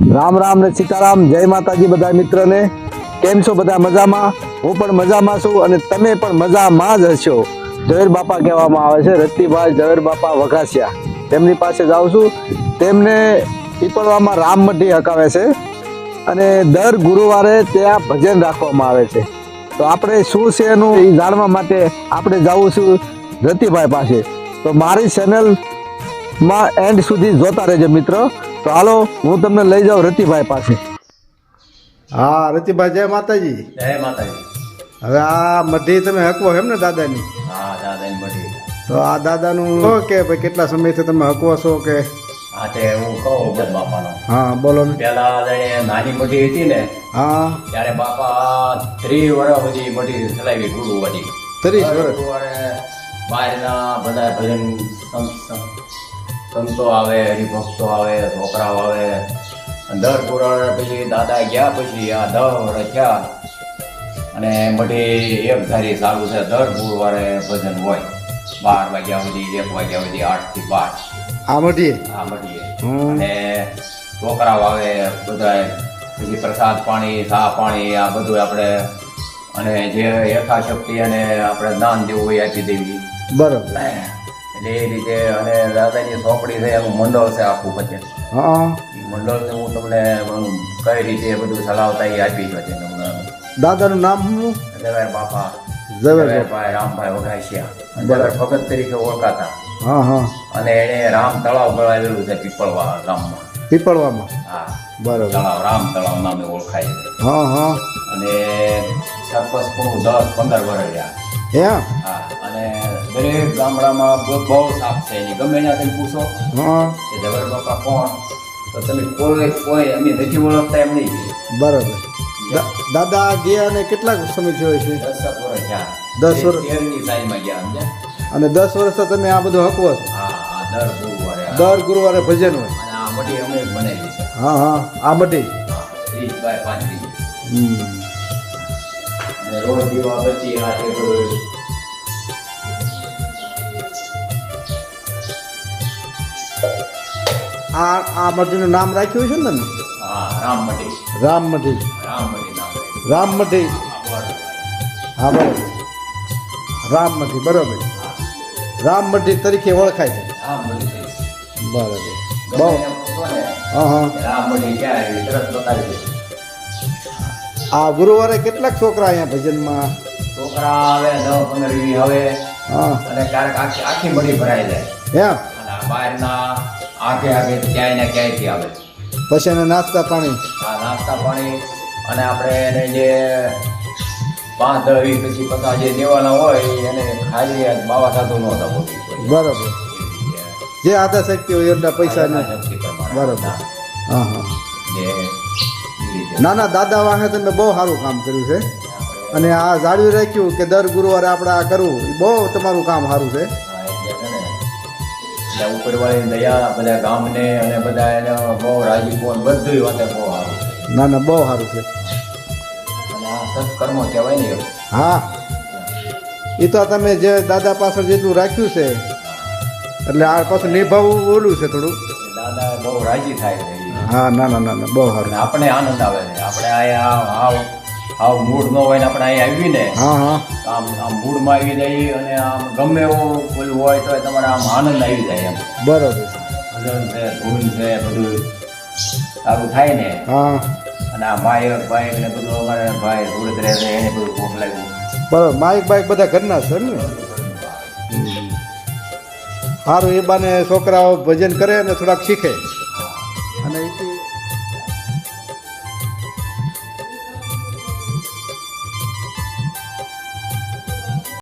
રામ રામ ને સીતારામ, જય માતાજી બધા મિત્રને. કેમ છો બધા મજામાં? હું પણ મજામાં છું અને તમે પણ મજામાં જ હશો. ઝવેર બાપા કહેવામાં આવે છે, રતિભાઈ ઝવેર બાપા વઘાસિયા. તેમની પાસે જાઉં છું. તેમને પીપળવામાં રામમઢી હકાવે છે અને દર ગુરુવારે ત્યાં ભજન રાખવામાં આવે છે. તો આપણે શું છે એનું એ જાણવા માટે આપણે જાઉં છું રતિભાઈ પાસે. તો મારી ચેનલમાં એન્ડ સુધી જોતા રહેજો મિત્રો. તો હાલો હું તમને લઈ જાઉં રતિભાઈ પાસે. હા રતિભાઈ જય માતાજી. જય માતાજી. હવે આ મઢી તમે હકવો એમ ને દાદાની? હા દાદાની મઢી. તો આ દાદાનું કહો કે ભાઈ કેટલા સમયથી તમે હકવો છો કે? હા તે હું કહું બાપાનો. હા બોલો ને. પેલા જાણે નાની મઢી હતી ને હા. ત્યારે બાપા ત્રીસ વર્ષ સુધી મઢી ચલાવી ગુરુ બધી ત્રીસ વર્ષ? બહારના બધા ભજન સંત- આવે હરિભક્તો આવે છોકરાઓ આવે. દર ગુરુવારે પછી દાદા ગયા પછી આ દર વર્ષ થયા. અને બધી એક ધારી સારું છે દર ગુરુવારે ભજન હોય. બાર વાગ્યા સુધી એક વાગ્યા સુધી આઠથી બાર આ મઢી આ મળીએ અને છોકરાઓ આવે બધાય પછી પ્રસાદ પાણી ચા પાણી આ બધું આપણે અને જે યથાશક્તિ અને આપણે દાન દેવું હોય આપી દેવી બરોબર. એટલે એ રીતે અને દાદાની સોંપડી છે એનું મંડળ છે આખું પછી હા. મંડળને હું તમને કઈ રીતે બધું ચલાવતા એ આપી શકે દાદાનું નામ શું? જવાય બાપા. ઝવેર રામભાઈ વઘાસિયા ઝવેર ભગત તરીકે ઓળખાતા. હા હા. અને એને રામ તળાવ બનાવેલું છે પીપળવા ગામમાં. પીપળવામાં? હા. બરાબર. તળાવ રામ તળાવ નામે ઓળખાય છે. હા હા. અને સરપંચ પણ દસ પંદર વર્ષ રહ્યા. હે અને દરેક ગામડામાં બહુ સાફ છે. એની ગમે ત્યાં તમે પૂછો કે ઝવેર બાપા કોણ? તો તમે કોઈ કોઈ અમે નથી ઓળખતા એમ નહીં. બરાબર. દાદા ગયા અને કેટલા સમય થયો છે વર્ષ ગયા દસ વર્ષ. તેરની સાઈડમાં ગયા અને દસ વર્ષથી તમે આ બધું હકવો છો. દર ગુરુવારે દર ગુરુવારે ભજન હોય. આ મઢી અમે બનાવી છે હા હા આ મઢી. ત્રીસ બાય પાંત્રીસ. દીવા આ આ આ મઢીનું નામ રાખ્યું છે ને તમે? રામ મઢી. રામ મઢી. રામ મઢી હા બરાબર. રામ મઢી બરોબર. રામ મઢી તરીકે ઓળખાય છે. બરોબર. બહુ. હા હા. આ ગુરુવારે કેટલાક છોકરા અહીંયા ભજનમાં? છોકરા આવે દસ પંદર વીસ આવે હા. અને ક્યારેક આખી આખી મઢી ભરાઈ જાય. હે બહારના આગે આગે ક્યાંય ને ક્યાંયથી આવે પછી એને નાસ્તા પાણી. આ નાસ્તા પાણી અને આપણે એને જે વીસ પછી પતા જે દેવાના હોય એને ખાલી બાવા સાધુ નહોતા હતા. બરોબર. જે આધા શક્તિ હોય એટલા પૈસા ને. બરાબર. હા. હા ના ના દાદા વાહે તમે બહુ સારું કામ કર્યું છે. અને આ જાળવી રાખ્યું કે દર ગુરુવારે આપણે આ કરવું. એ બહુ તમારું કામ સારું છે. ને, એટલે ઉપરવાળાની દયા બધા ગામને અને બધા એને બહુ રાજીપો ને બધુંય વાતે બહુ સારું ના ના બહુ સારું છે. અને આ સત્કર્મો કહેવાય ને હા. એ તો તમે જે દાદા પાછળ જેટલું રાખ્યું છે એટલે આ પાછું નિભાવવું ઓલું છે થોડું. દાદા બહુ રાજી થાય છે. હા ના ના ના ના બહુ સારું આપણે આનંદ આવે છે. આપણે અહીંયા હાવ મૂડ ન હોય ને આપણે અહીંયા આવી ને હા હા. આમ આમ મૂડમાં આવી જાય અને આમ ગમે એવું પેલું હોય તો તમારે આમ આનંદ આવી જાય એમ. બરોબર. ભજન છે ધૂન છે બધું સારું થાય ને. હા. અને આ માયક બાઈક ને બધું અમારે ભાઈ સુરત રહે છે એને બધું મોકલાવ્યું બરોબર. માઇક બાઇક બધા ઘરના છે ને સારું એ બાને છોકરાઓ ભજન કરે અને થોડાક શીખે. અને